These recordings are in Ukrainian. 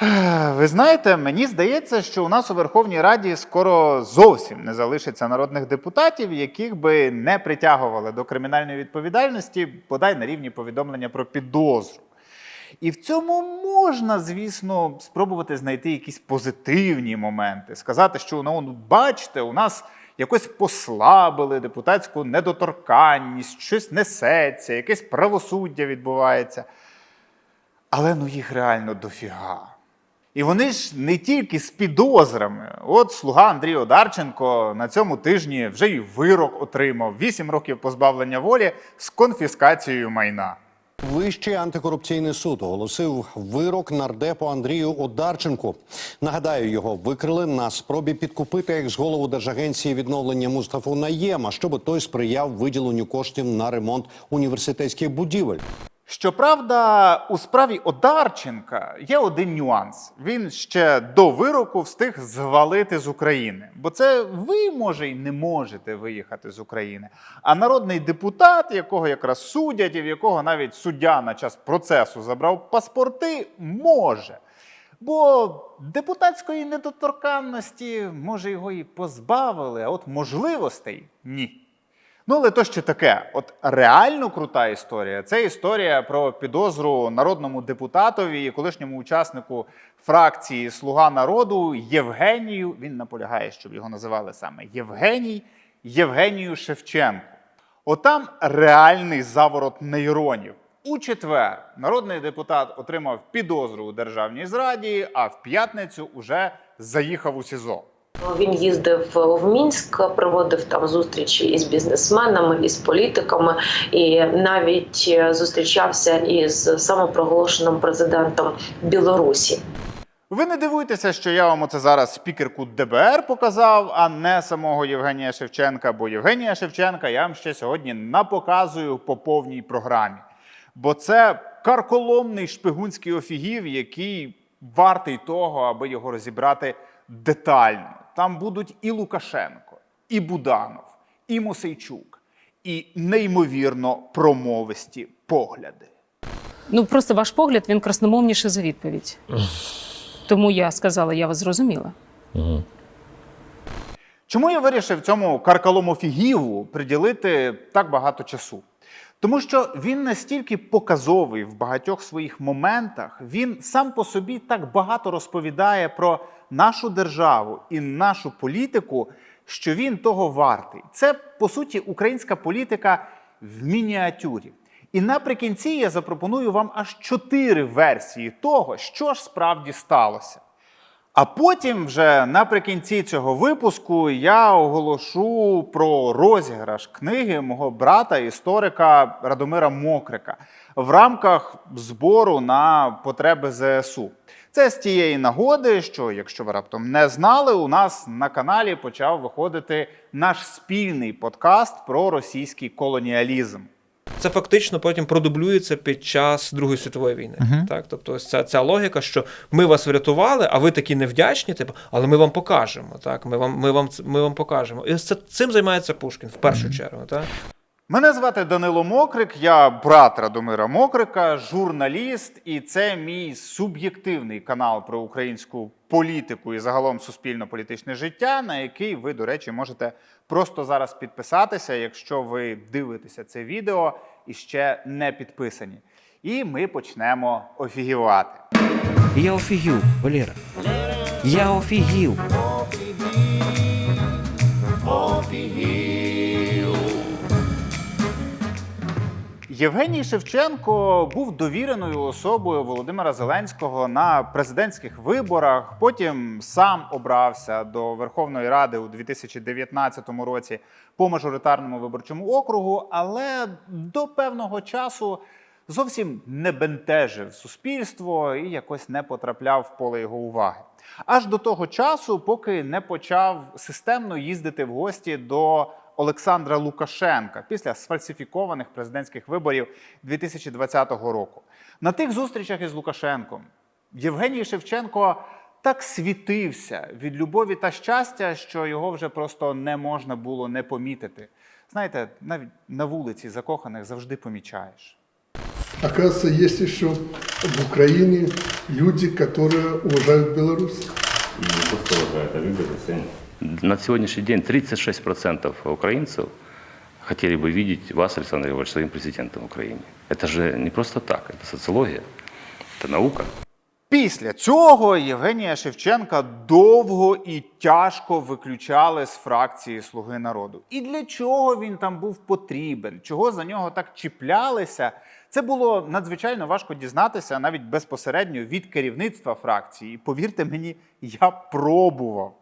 Ви знаєте, мені здається, що у нас у Верховній Раді скоро зовсім не залишиться народних депутатів, яких би не притягували до кримінальної відповідальності, бодай на рівні повідомлення про підозру. І в цьому можна, звісно, спробувати знайти якісь позитивні моменти, сказати, що ну, бачите, у нас якось послабили депутатську недоторканність, щось несеться, якесь правосуддя відбувається. Але ну їх реально дофіга. І вони ж не тільки з підозрами. От слуга Андрій Одарченко на цьому тижні вже й вирок отримав 8 років позбавлення волі з конфіскацією майна. Вищий антикорупційний суд оголосив вирок нардепу Андрію Одарченку. Нагадаю, його викрили на спробі підкупити екс-голову Держагенції відновлення Мустафу Наєма, щоб той сприяв виділенню коштів на ремонт університетських будівель. Щоправда, у справі Одарченка є один нюанс. Він ще до вироку встиг звалити з України. Бо це ви, може, й не можете виїхати з України. А народний депутат, якого якраз судять, і в якого навіть суддя на час процесу забрав паспорти, може. Бо депутатської недоторканності, може, його і позбавили, а от можливостей ні. Ну, але то ще таке. От реально крута історія це історія про підозру народному депутатові і колишньому учаснику фракції Слуга народу Євгенію. Він наполягає, щоб його називали саме Євгеній Євгенію Шевченку. Отам реальний заворот нейронів. У четвер народний депутат отримав підозру у державній зраді, а в п'ятницю уже заїхав у СІЗО. Він їздив в Мінськ, проводив там зустрічі із бізнесменами, із політиками, і навіть е, зустрічався із самопроголошеним президентом Білорусі. Ви не дивуйтеся, що я вам оце зараз спікерку ДБР показав, а не самого Євгенія Шевченка. Бо Євгенія Шевченка я вам ще сьогодні напоказую по повній програмі. Бо це карколомний шпигунський офігів, який вартий того, аби його розібрати детально. Там будуть і Лукашенко, і Буданов, і Мосейчук, і неймовірно промовисті погляди. Ну просто ваш погляд він красномовніше за відповідь. Тому я сказала, я вас зрозуміла. Чому я вирішив цьому каркалому фігіву приділити так багато часу? Тому що він настільки показовий в багатьох своїх моментах, він сам по собі так багато розповідає про нашу державу і нашу політику, що він того вартий. Це по суті українська політика в мініатюрі. І наприкінці я запропоную вам аж чотири версії того, що ж справді сталося. А потім, вже наприкінці цього випуску, я оголошу про розіграш книги мого брата, історика Радомира Мокрика в рамках збору на потреби ЗСУ. Це з тієї нагоди, що, якщо ви раптом не знали, у нас на каналі почав виходити наш спільний подкаст про російський колоніалізм. Це фактично потім продублюється під час Другої світової війни. Мгм. Так, тобто, ось ця, ця логіка, що ми вас врятували, а ви такі невдячні, типу, але ми вам покажемо. Так, ми вам, ми вам, ми вам покажемо. І ось це, цим займається Пушкін в першу чергу. Так? Мене звати Данило Мокрик, я брат Радомира Мокрика, журналіст, і це мій суб'єктивний канал про українську політику і загалом суспільно-політичне життя, на який ви, до речі, можете просто зараз підписатися, якщо ви дивитеся це відео і ще не підписані. І ми почнемо офігівати. Я офігів, Валера. Я офігів. Євгеній Шевченко був довіреною особою Володимира Зеленського на президентських виборах. Потім сам обрався до Верховної Ради у 2019 році по мажоритарному виборчому округу, але до певного часу зовсім не бентежив суспільство і якось не потрапляв в поле його уваги. Аж до того часу, поки не почав системно їздити в гості до Олександра Лукашенка після сфальсифікованих президентських виборів 2020 року. На тих зустрічах із Лукашенком Євгеній Шевченко так світився від любові та щастя, що його вже просто не можна було не помітити. Знаєте, навіть на вулиці закоханих завжди помічаєш. Оказывается, есть еще в Украине люди, которые уважают Беларусь. И не просто уважают, а любят и ценят. На сегодняшний день 36% украинцев хотели бы видеть вас, Александр Иванович, своим президентом в Украине. Это же не просто так, это социология, это наука. Після цього Євгенія Шевченка довго і тяжко виключали з фракції Слуги народу. І для чого він там був потрібен, чого за нього так чіплялися, це було надзвичайно важко дізнатися навіть безпосередньо від керівництва фракції. І повірте мені, я пробував.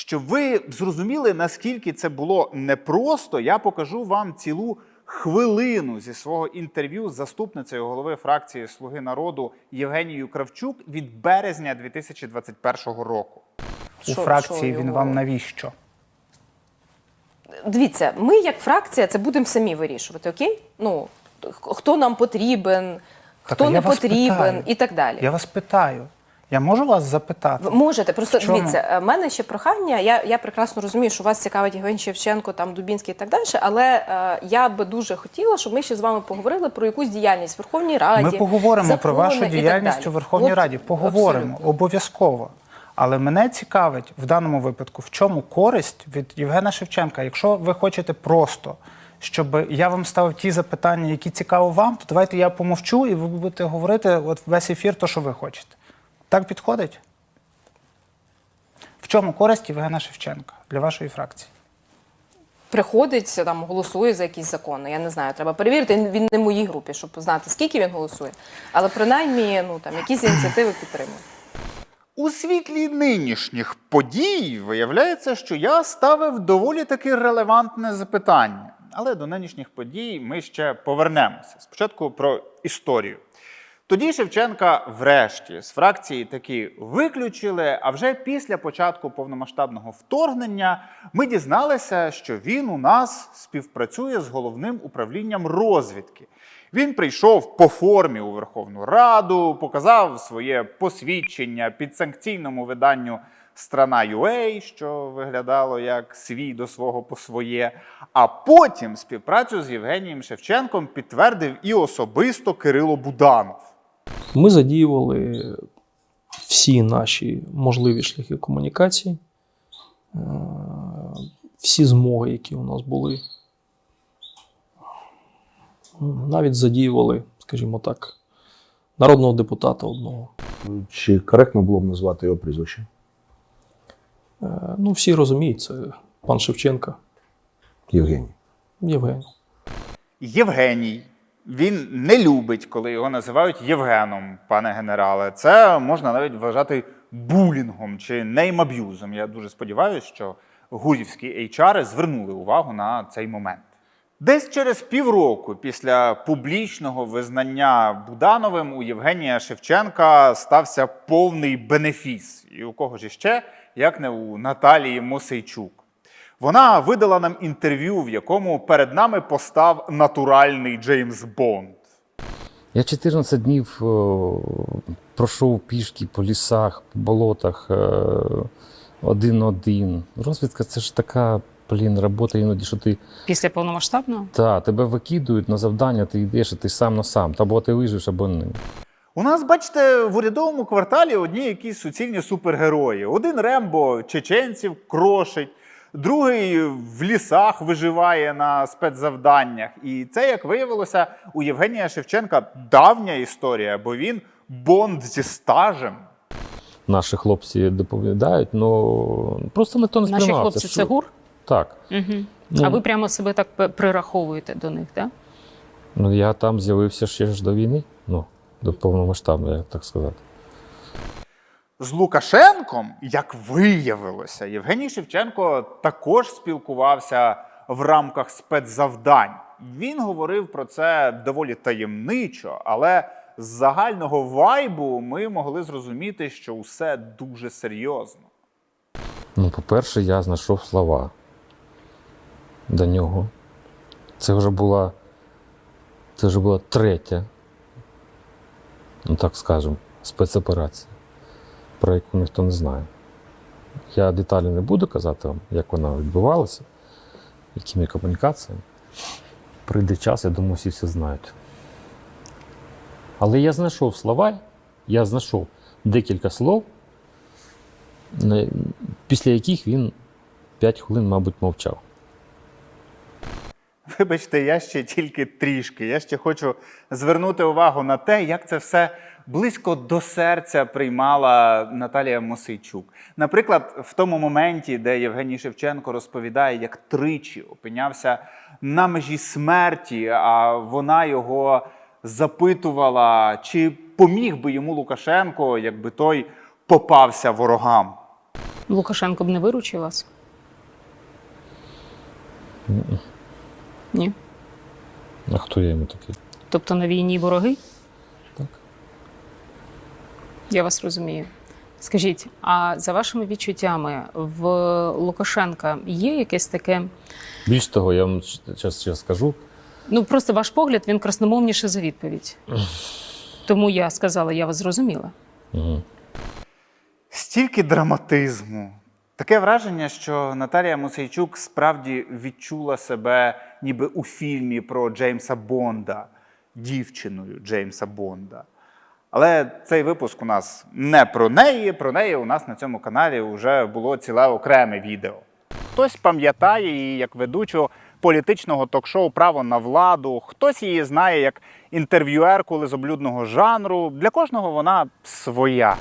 Щоб ви зрозуміли, наскільки це було непросто, я покажу вам цілу хвилину зі свого інтерв'ю з заступницею голови фракції Слуги народу Євгенією Кравчук від березня 2021 року. У фракції він вам навіщо? Дивіться, ми як фракція це будемо самі вирішувати, окей? Ну, х- хто нам потрібен, хто я не вас потрібен питаю. і так далі. Я вас питаю. Я можу вас запитати? Можете, просто чому? дивіться, в мене ще прохання. Я, я прекрасно розумію, що вас цікавить Євген Шевченко, там Дубінський і так далі. Але е, я би дуже хотіла, щоб ми ще з вами поговорили про якусь діяльність в Верховній Раді. Ми поговоримо про вашу діяльність у Верховній От, Раді. Поговоримо абсолютно. обов'язково. Але мене цікавить в даному випадку, в чому користь від Євгена Шевченка. Якщо ви хочете просто, щоб я вам ставив ті запитання, які цікаво вам, то давайте я помовчу, і ви будете говорити от весь ефір, то що ви хочете. Так підходить? В чому користь Євгена Шевченка для вашої фракції? Приходить, там голосує за якісь закони. Я не знаю, треба перевірити. Він не в моїй групі, щоб знати, скільки він голосує. Але принаймні, ну там якісь ініціативи підтримує. У світлі нинішніх подій виявляється, що я ставив доволі таки релевантне запитання. Але до нинішніх подій ми ще повернемося. Спочатку про історію. Тоді Шевченка, врешті, з фракції таки виключили. А вже після початку повномасштабного вторгнення ми дізналися, що він у нас співпрацює з головним управлінням розвідки. Він прийшов по формі у Верховну Раду, показав своє посвідчення підсанкційному виданню страна Страна.UA, що виглядало як свій до свого по своє. А потім співпрацю з Євгенієм Шевченком підтвердив і особисто Кирило Буданов. Ми задіювали всі наші можливі шляхи комунікації, е, всі змоги, які у нас були. Навіть задіювали, скажімо так, народного депутата одного. Чи коректно було б назвати його прізвище? Е, Ну, всі розуміють, це пан Шевченка, Євгеній. Євген. Євгеній. Він не любить, коли його називають Євгеном, пане генерале. Це можна навіть вважати булінгом чи неймаб'юзом. Я дуже сподіваюся, що гурівські HR звернули увагу на цей момент. Десь через півроку після публічного визнання Будановим у Євгенія Шевченка стався повний бенефіс. І у кого ж іще, як не у Наталії Мосейчук. Вона видала нам інтерв'ю, в якому перед нами постав натуральний Джеймс Бонд. Я 14 днів о, пройшов пішки по лісах, по болотах, е, один-один. Розвідка це ж така, блін, робота іноді, що ти Після повномасштабного? та, тебе викидують на завдання, ти йдеш і ти сам на сам. Та або ти виживеш, або ні. У нас, бачите, в урядовому кварталі одні якісь суцільні супергерої. Один Рембо чеченців крошить, другий в лісах виживає на спецзавданнях. І це, як виявилося, у Євгенія Шевченка давня історія, бо він бонд зі стажем. Наші хлопці доповідають, ну просто ніхто не Наші хлопці що- це гур? Так. Угу. Ну, А ви прямо себе так прираховуєте до них, так? ну, я там з'явився ще ж до війни, ну, до повномасштабної, як так сказати. З Лукашенком, як виявилося, Євгеній Шевченко також спілкувався в рамках спецзавдань. Він говорив про це доволі таємничо, але з загального вайбу ми могли зрозуміти, що усе дуже серйозно. Ну, по-перше, я знайшов слова до нього. Це вже була. Це вже була третя, ну так скажемо, спецоперація, про яку ніхто не знає. Я деталі не буду казати вам, як вона відбувалася, якими комунікаціями. Прийде час, я думаю, всі все знають. Але я знайшов слова, я знайшов декілька слов, після яких він 5 хвилин, мабуть, мовчав. Вибачте, я ще тільки трішки. Я ще хочу звернути увагу на те, як це все близько до серця приймала Наталія Мосейчук. Наприклад, в тому моменті, де Євгеній Шевченко розповідає, як тричі опинявся на межі смерті, а вона його запитувала, чи поміг би йому Лукашенко, якби той попався ворогам. Лукашенко б не виручив вас? Ні. А хто я йому такий? Тобто на війні вороги? Я вас розумію. Скажіть, а за вашими відчуттями в Лукашенка є якесь таке? Більш того, я вам зараз ще скажу. Ну просто ваш погляд він красномовніше за відповідь. Тому я сказала, я вас зрозуміла. Угу. Стільки драматизму. Таке враження, що Наталія Мосейчук справді відчула себе ніби у фільмі про Джеймса Бонда, дівчиною Джеймса Бонда. Але цей випуск у нас не про неї. Про неї у нас на цьому каналі вже було ціле окреме відео. Хтось пам'ятає її як ведучу політичного ток-шоу Право на владу, хтось її знає як інтерв'юерку лизоблюдного жанру. Для кожного вона своя.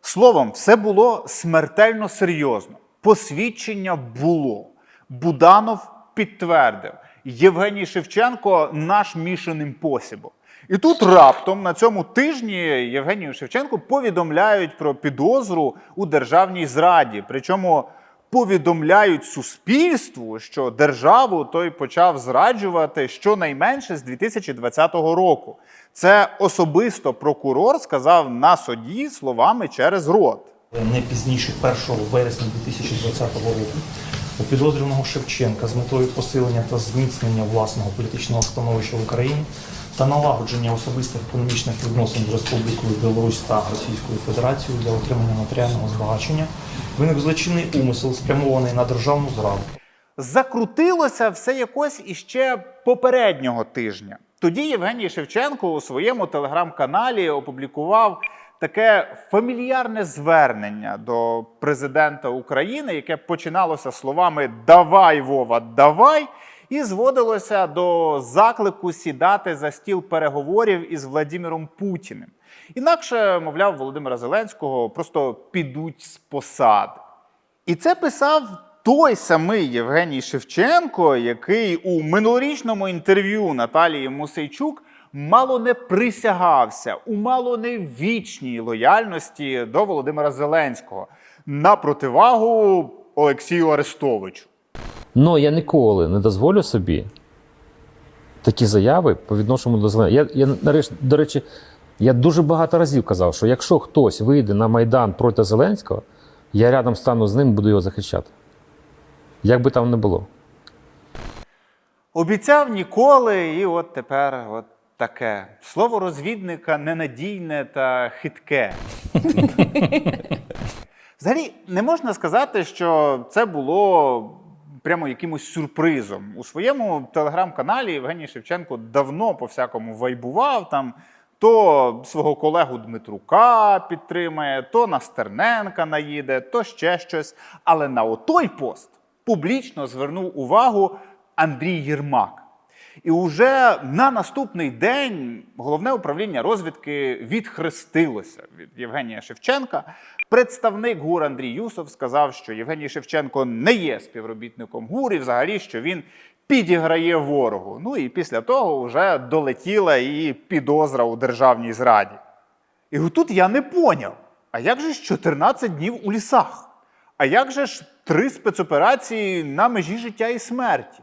Словом, все було смертельно серйозно. Посвідчення було. Буданов підтвердив. Євгеній Шевченко наш Mission Impossible. І тут раптом на цьому тижні Євгенію Шевченку повідомляють про підозру у державній зраді. Причому повідомляють суспільству, що державу той почав зраджувати щонайменше з 2020 року. Це особисто прокурор сказав на суді словами через рот. не пізніше 1 вересня 2020 року у підозрюваного Шевченка з метою посилення та зміцнення власного політичного становища в Україні та налагодження особистих економічних відносин з Республікою Білорусь та Російською Федерацією для отримання матеріального збагачення виник злочинний умисел, спрямований на державну зраду. Закрутилося все якось іще попереднього тижня. Тоді Євгеній Шевченко у своєму телеграм-каналі опублікував таке фамільярне звернення до президента України, яке починалося словами Давай, Вова, давай, і зводилося до заклику сідати за стіл переговорів із Владимиром Путіним. Інакше, мовляв, Володимира Зеленського просто підуть з посади. І це писав той самий Євгеній Шевченко, який у минулорічному інтерв'ю Наталії Мусейчук мало не присягався у мало не вічній лояльності до Володимира Зеленського на противагу Олексію Арестовичу. Ну, я ніколи не дозволю собі такі заяви по відношенню до Зеленського. Я, я до речі, я дуже багато разів казав, що якщо хтось вийде на Майдан проти Зеленського, я рядом стану з ним, буду його захищати. Як би там не було. Обіцяв ніколи, і от тепер от таке. Слово розвідника ненадійне та хитке. Взагалі, не можна сказати, що це було прямо якимось сюрпризом. У своєму телеграм-каналі Євгеній Шевченко давно по всякому вайбував там. То свого колегу Дмитрука підтримає, то на Стерненка наїде, то ще щось. Але на отой пост публічно звернув увагу Андрій Єрмак. І уже на наступний день головне управління розвідки відхрестилося від Євгенія Шевченка. Представник ГУР Андрій Юсов сказав, що Євгеній Шевченко не є співробітником ГУР і взагалі, що він підіграє ворогу. Ну і після того вже долетіла і підозра у державній зраді. І тут я не поняв: а як же ж 14 днів у лісах? А як же ж три спецоперації на межі життя і смерті?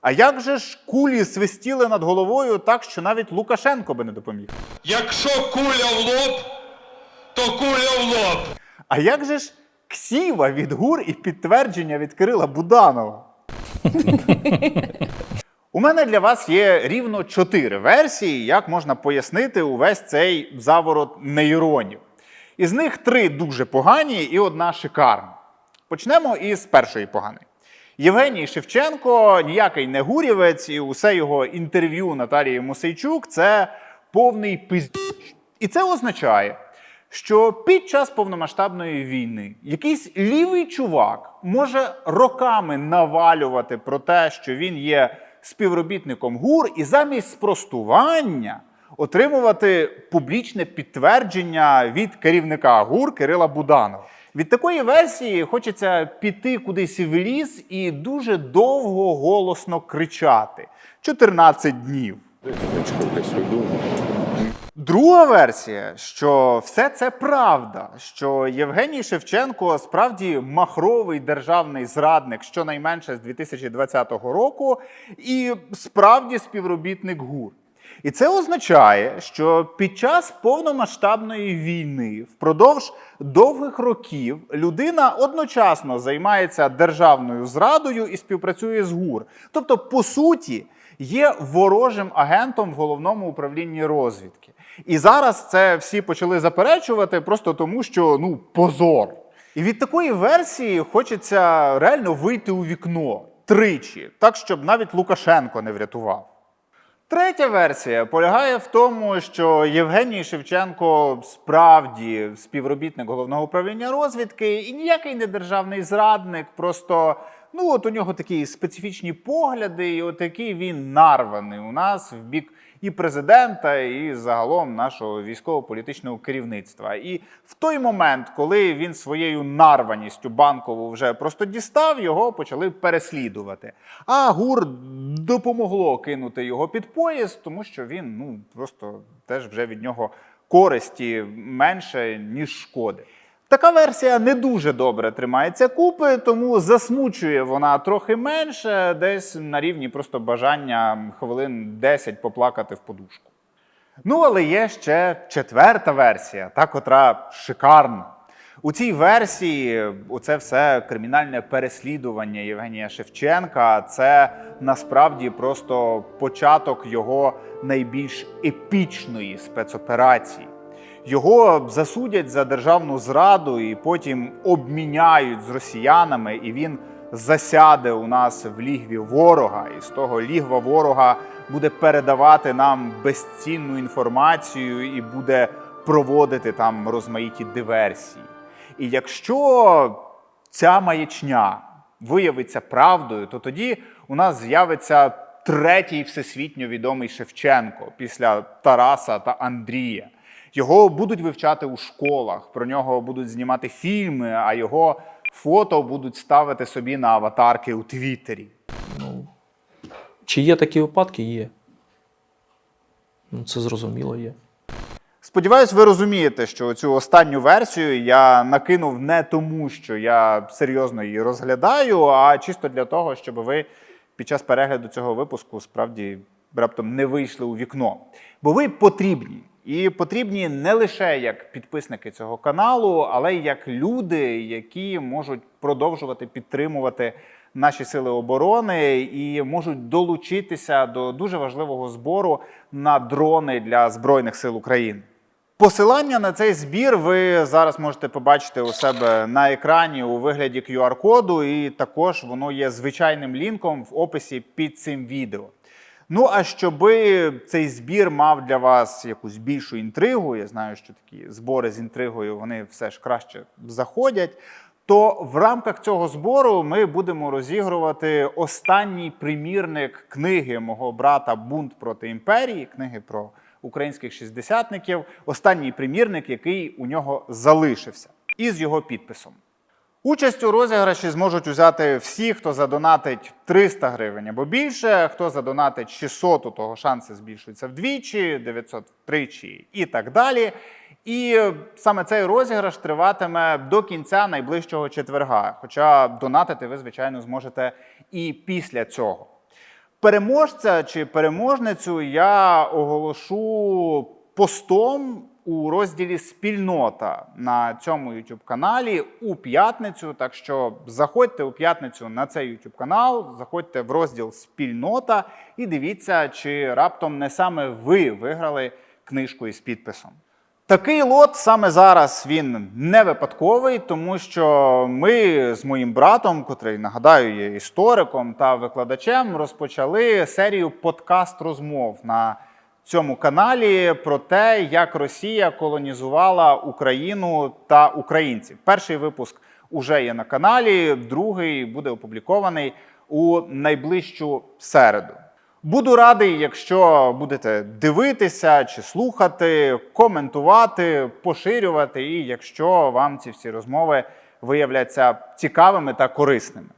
А як же ж кулі свистіли над головою так, що навіть Лукашенко би не допоміг? Якщо куля в лоб, то куля в лоб. А як же ж ксіва від гур і підтвердження від Кирила Буданова? У мене для вас є рівно чотири версії, як можна пояснити увесь цей заворот нейронів. Із них три дуже погані і одна шикарна. Почнемо із першої поганої. Євгеній Шевченко ніякий не гурівець, і усе його інтерв'ю Наталії Мосейчук це повний пиздіч. І це означає, що під час повномасштабної війни якийсь лівий чувак може роками навалювати про те, що він є співробітником ГУР, і замість спростування отримувати публічне підтвердження від керівника ГУР Кирила Буданова. Від такої версії хочеться піти кудись в ліс і дуже довго голосно кричати 14 днів. Друга версія, що все це правда, що Євгеній Шевченко справді махровий державний зрадник, щонайменше з 2020 року, і справді співробітник ГУР. І це означає, що під час повномасштабної війни впродовж довгих років людина одночасно займається державною зрадою і співпрацює з ГУР. Тобто, по суті, є ворожим агентом в головному управлінні розвідки. І зараз це всі почали заперечувати просто тому, що ну позор. І від такої версії хочеться реально вийти у вікно тричі, так щоб навіть Лукашенко не врятував. Третя версія полягає в тому, що Євгеній Шевченко справді співробітник головного управління розвідки і ніякий не державний зрадник. Просто ну от у нього такі специфічні погляди, і от такий він нарваний у нас в бік і президента, і загалом нашого військово-політичного керівництва. І в той момент, коли він своєю нарваністю банкову вже просто дістав, його почали переслідувати. А ГУР допомогло кинути його під поїзд, тому що він ну просто теж вже від нього користі менше ніж шкоди. Така версія не дуже добре тримається купи, тому засмучує вона трохи менше, десь на рівні просто бажання хвилин 10 поплакати в подушку. Ну, але є ще четверта версія, та котра шикарна. У цій версії оце все кримінальне переслідування Євгенія Шевченка це насправді просто початок його найбільш епічної спецоперації. Його засудять за державну зраду і потім обміняють з росіянами, і він засяде у нас в лігві ворога. І з того лігва ворога буде передавати нам безцінну інформацію і буде проводити там розмаїті диверсії. І якщо ця маячня виявиться правдою, то тоді у нас з'явиться третій всесвітньо відомий Шевченко після Тараса та Андрія. Його будуть вивчати у школах, про нього будуть знімати фільми, а його фото будуть ставити собі на аватарки у Твіттері. Чи є такі випадки? Є. Ну, це зрозуміло є. Сподіваюсь, ви розумієте, що цю останню версію я накинув не тому, що я серйозно її розглядаю, а чисто для того, щоб ви під час перегляду цього випуску справді раптом не вийшли у вікно. Бо ви потрібні. І потрібні не лише як підписники цього каналу, але й як люди, які можуть продовжувати підтримувати наші сили оборони і можуть долучитися до дуже важливого збору на дрони для Збройних сил України. Посилання на цей збір ви зараз можете побачити у себе на екрані у вигляді QR-коду, і також воно є звичайним лінком в описі під цим відео. Ну а щоби цей збір мав для вас якусь більшу інтригу, я знаю, що такі збори з інтригою вони все ж краще заходять. То в рамках цього збору ми будемо розігрувати останній примірник книги мого брата Бунт проти імперії, книги про українських шістдесятників. Останній примірник, який у нього залишився, із його підписом. Участь у розіграші зможуть взяти всі, хто задонатить 300 гривень або більше. Хто задонатить 600, у того шанси збільшуються вдвічі, 900 втричі і так далі. І саме цей розіграш триватиме до кінця найближчого четверга. Хоча донатити ви, звичайно, зможете і після цього. Переможця чи переможницю я оголошу постом у розділі Спільнота на цьому youtube каналі у п'ятницю. Так що заходьте у п'ятницю на цей youtube канал, заходьте в розділ Спільнота і дивіться, чи раптом не саме ви виграли книжку із підписом. Такий лот саме зараз він не випадковий, тому що ми з моїм братом, котрий нагадаю, є істориком та викладачем, розпочали серію подкаст розмов на цьому каналі про те, як Росія колонізувала Україну та українців. Перший випуск уже є на каналі, другий буде опублікований у найближчу середу. Буду радий, якщо будете дивитися чи слухати, коментувати, поширювати, і якщо вам ці всі розмови виявляться цікавими та корисними.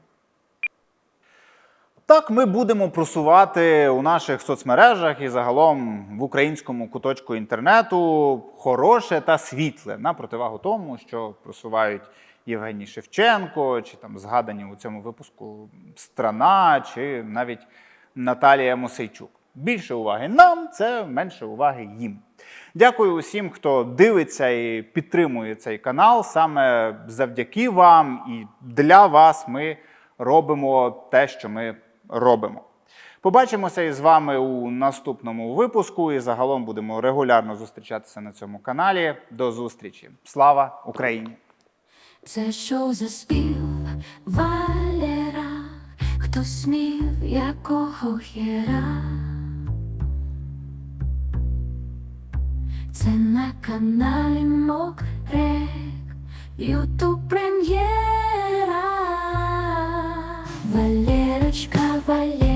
Так, ми будемо просувати у наших соцмережах і загалом в українському куточку інтернету хороше та світле на противагу тому, що просувають Євгеній Шевченко, чи там згадані у цьому випуску Страна, чи навіть Наталія Мосейчук. Більше уваги нам, це менше уваги їм. Дякую усім, хто дивиться і підтримує цей канал. Саме завдяки вам і для вас ми робимо те, що ми робимо. Побачимося із вами у наступному випуску і загалом будемо регулярно зустрічатися на цьому каналі. До зустрічі! Слава Україні! Це що за спів Валера, хто смів якого хера? Це на каналі Мокрек, Ютуб прем'єра. Дочка Валерія